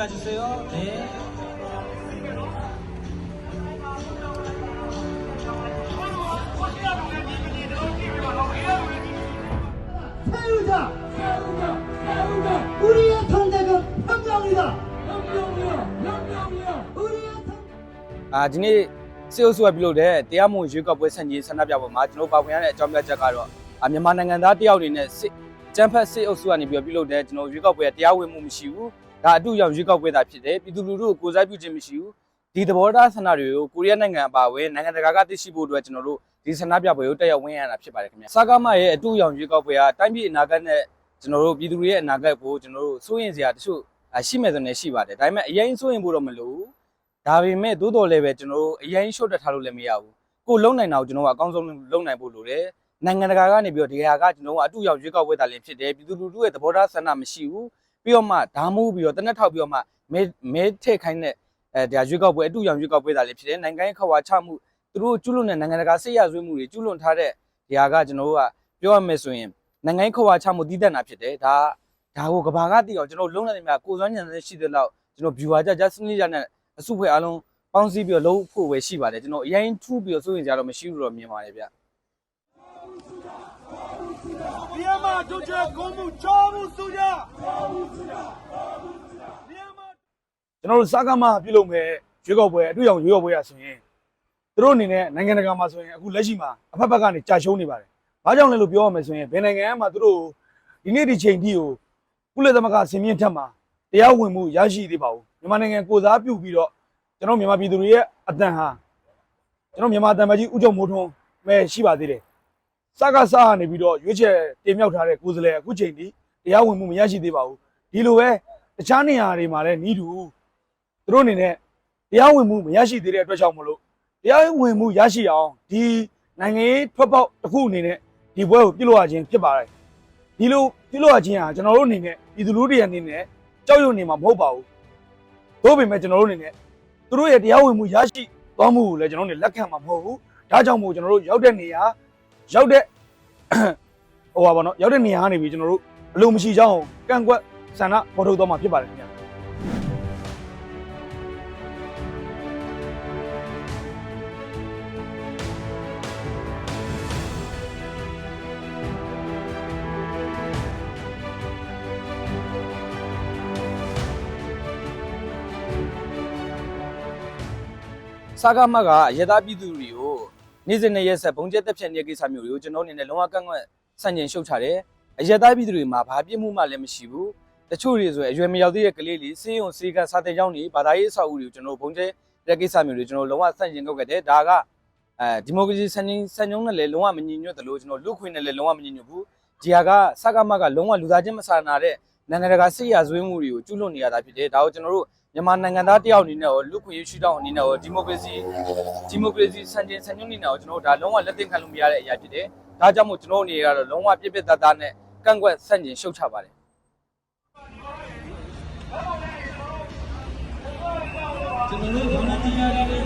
가주세요. 네. 세우자! 세우자! 세우자! 우리의 선택은 혁명이다! 혁명이야! 혁명이야! 우리의 선 အာဒီနေ့စေအုပ်စုကပြုလုပ်တဲ့တရားမဝင်ရွေးကောက်ပွဲဆန့်ကျင်ဆန္ဒပြပွဲမှာကျွန်တော်ပါဝင်ရတဲ့အကြောင်းပြချက်ကတော့အာမြန်မာနိုင်ငံသားတယောက်အနေနဲ့စစ်ကျန်းဖက်စစ်အုပ်စုကနေပြီးတော့ပြုလုပ်တဲ့ကျွန်တော်ရွေးကောက်ပွဲကတရားဝင်မှုမရှိဘူး ဒါအတူရောက်ရွေးကောက်ပွဲသာဖြစ်တယ်ပြည်သူလူထုကိုကိုယ်စားပြုခြင်းမရှိဘူးဒီသဘောထားဆန္ဒတွေကိုကိုရီးယားနိုင်ငံအပါအဝင်နိုင်ငံတကာကသိရှိဖို့အတွက်ကျွန်တော်တို့ဒီဆန္ဒပြပွဲကိုတက်ရောက်ဝင်ရတာဖြစ်ပါတယ်ခင်ဗျစကားမရဲ့အတူရောက်ရွေးကောက်ပွဲကတိုင်းပြည်အနာဂတ်နဲ့ကျွန်တော်တို့ပြည်သူတွေရဲ့အနာဂတ်ကိုကျွန်တော်တို့စိုးရင်စရာတချို့အာရှိမဲ့ဆိုနေရှိပါတယ်ဒါပေမဲ့အရင်စိုးရင်ဖို့တော့မလိုဘူးဒါပေမဲ့သို့တော်လည်းပဲကျွန်တော်တို့အရင်ရှော့တက်ထားလို့လည်းမရဘူးကိုလုံနိုင်တာကိုကျွန်တော်ကအကောင်းဆုံးလုံနိုင်ဖို့လိုတယ်နိုင်ငံတကာကနေပြီးတော့ဒီဟာကကျွန်တော်ကအတူရောက်ရွေးကောက်ပွဲတာလည်းဖြစ်တယ်ပြည်သူလူထုရဲ့သဘောထားဆန္ဒမရှိဘူး ပြီးတော့မှဓာမိုးပြီးတော့တနက်ထောက်ပြီးတော့မှမဲမဲထည့်ခိုင်းတဲ့အဲဒါရွေးကောက်ပွဲအတူရောက်ရွေးကောက်ပွဲတာလည်းဖြစ်တယ်နိုင်ငံရေးခဝါချမှုသူတို့ကျူးလွန်တဲ့နိုင်ငံတကာစိတ်ရဆွေးမှုတွေကျူးလွန်ထားတဲ့ဒီဟာကကျွန်တော်တို့ကပြောရမယ်ဆိုရင်နိုင်ငံရေးခဝါချမှုတည်တတ်တာဖြစ်တယ်ဒါဒါကိုကဘာကတည်အောင်ကျွန်တော်လုံနိုင်တယ်များကိုယ်စွမ်းဉာဏ်နဲ့ရှိတဲ့လောက်ကျွန်တော် viewer ကြ just နည်းကြနဲ့အစုဖွဲ့အားလုံးပေါင်းစည်းပြီးတော့လုံးဖို့ပဲရှိပါတယ်ကျွန်တော်အရင်ထူးပြီးတော့စိုးရင်ကြတော့မရှိဘူးတော့မြင်ပါတယ်ဗျ မြန်မာတို့ချေကုန်းမှုချောမှုစုကြမြန်မာကျွန်တော်တို့စကားမှပြုလုပ်မဲ့ရွေးကောက်ပွဲအတွေ့အကြုံရွေးကောက်ပွဲရဆိုရင်သူတို့အနေနဲ့နိုင်ငံတကာမှာဆိုရင်အခုလက်ရှိမှာအဖက်ဖက်ကနေကြာရှုံးနေပါတယ်။ဘာကြောင့်လဲလို့ပြောရမယ်ဆိုရင်ဘယ်နိုင်ငံမှသူတို့ဒီနေ့ဒီချိန်ထိကိုကုလသမဂ္ဂဆင်မြင့်ထက်မှာတရားဝင်မှုရရှိသေးပါဘူး။မြန်မာနိုင်ငံကိုစားပြုပြီးတော့ကျွန်တော်မြန်မာပြည်သူတွေရဲ့အတန်ဟာကျွန်တော်မြန်မာတန်မကြီးဦးကျော်မိုးထွန်းပဲရှိပါသေးတယ်။ စကားစားကနေပြီးတော့ရွေးချယ်တင်မြှောက်ထားတဲ့ကိုယ်စားလှယ်အခုချိန်ထိတရားဝင်မှုမရရှိသေးပါဘူး။ဒီလိုပဲတခြားနေရာတွေမှာလည်းနီးတူသူတို့အနေနဲ့တရားဝင်မှုမရရှိသေးတဲ့အတွက်ကြောင့်မလို့တရားဝင်မှုရရှိအောင်ဒီနိုင်ငံရေးထွက်ပေါက်တစ်ခုအနေနဲ့ဒီပွဲကိုပြုလုပ်ရခြင်းဖြစ်ပါတယ်ဒီလိုပြုလုပ်ရခြင်းဟာကျွန်တော်တို့အနေနဲ့ပြည်သူလူထုတွေအနေနဲ့ကြောက်ရွံ့နေမှာမဟုတ်ပါဘူးသို့ပေမဲ့ကျွန်တော်တို့အနေနဲ့သူတို့ရဲ့တရားဝင်မှုရရှိသွားမှုကိုလည်းကျွန်တော်တို့နေလက်ခံမှာမဟုတ်ဘူးဒါကြောင့်မို့ကျွန်တော်တို့ရောက်တဲ့နေရာ ရောက်တဲ့ဟိုပါဗောနော်ရောက်တဲ့နေရာကနေပြီးကျွန်တော်တို့အလိုမရှိကြောင်းကန့်ကွက်ဆန္ဒပေါ်ထုတ်သွားမှာဖြစ်ပါတယ်ခင်ဗျာစာကားမကအရသာပြည်သူတွေကို နေ့စဉ်နဲ့ရက်ဆက်ဘုံကျက်တက်ဖြတ်နေတဲ့ကိစ္စမျိုးတွေကိုကျွန်တော်အနေနဲ့လုံးဝကန့်ကွက်ဆန့်ကျင်ရှုတ်ချတယ်အရသာပြည်သူတွေမှာဘာပြစ်မှုမှလည်းမရှိဘူးတချို့တွေဆိုရင်အရွယ်မရောက်သေးတဲ့ကလေးလေးစေးုံစေးကစာတဲ့ကြောင်းတွေဘာသာရေးအဆောက်အဦတွေကိုကျွန်တော်ဘုံကျက်တဲ့ကိစ္စမျိုးတွေကျွန်တော်လုံးဝဆန့်ကျင်ကောက်ခဲ့တယ်ဒါကအဲဒီမိုကရေစီစံချိန်စံညုံနဲ့လည်းလုံးဝမညီညွတ်တယ်လို့ကျွန်တော်လူခွင့်နဲ့လည်းလုံးဝမညီညွတ်ဘူးဒီဟာကစကားမကလုံးဝလူသားချင်းမဆာနာတဲ့နိုင်ငံတကာစိတ်ရဇွေးမှုတွေကိုကျူးလွန်နေရတာဖြစ်တယ်ဒါကိုကျွန်တော်တို့ မြန်မာနိုင်ငံသားတယောက်အနေနဲ့ရောလူခွင့်ရရှိတောင်းအနေနဲ့ရောဒီမိုကရေစီဒီမိုကရေစီစံချိန်စံညွှန်းနေတာကိုကျွန်တော်တို့ဒါလုံးဝလက်သင့်ခံလို့မရတဲ့အရာဖြစ်တယ်။ဒါကြောင့်မို့ကျွန်တော်တို့အနေနဲ့ကတော့လုံးဝပြည့်ပြည့်သားသားနဲ့ကန့်ကွက်ဆန့်ကျင်ရှုတ်ချပါတယ်ကျွန်တော်တို့